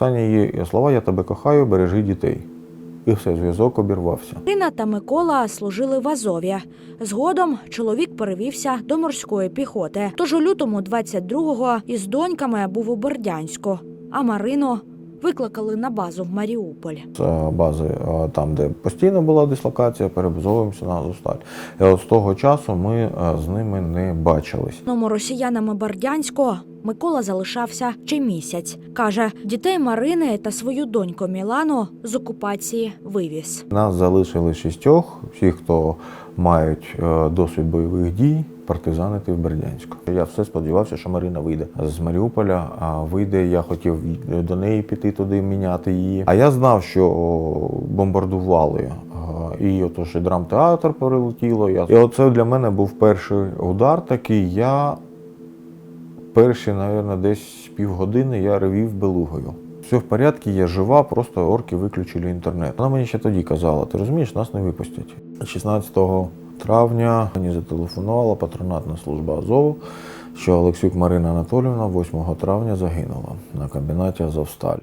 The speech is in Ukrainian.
Останні її слова Я тебе кохаю, бережи дітей. І все, зв'язок обірвався. Марина та Микола служили в Азові. Згодом чоловік перевівся до морської піхоти. Тож у лютому 22-го із доньками був у Бердянську, а Марину викликали на базу в Маріуполь. З бази е, там, де постійно була дислокація, перебазовуємося на Азовсталь. І от з того часу ми е, з ними не бачились. Ному росіянами Бердянську Микола залишався ще місяць. Каже, дітей Марини та свою доньку Мілану з окупації вивіз. Нас залишили шістьох, всі, хто мають е, досвід бойових дій, партизанити в Бердянську. Я все сподівався, що Марина вийде з Маріуполя. А вийде, я хотів до неї піти туди, міняти її. А я знав, що бомбардували. е, І отож і драмтеатр перелетіло. І оце для мене був перший удар такий. Я перші, мабуть, десь півгодини я ревів белугою. Все в порядку, я жива, просто орки виключили інтернет. Вона мені ще тоді казала, ти розумієш, нас не випустять. 16 травня мені зателефонувала патронатна служба Азову, що Олексюк Марина Анатолівна 8 травня загинула на комбінаті Азовсталь.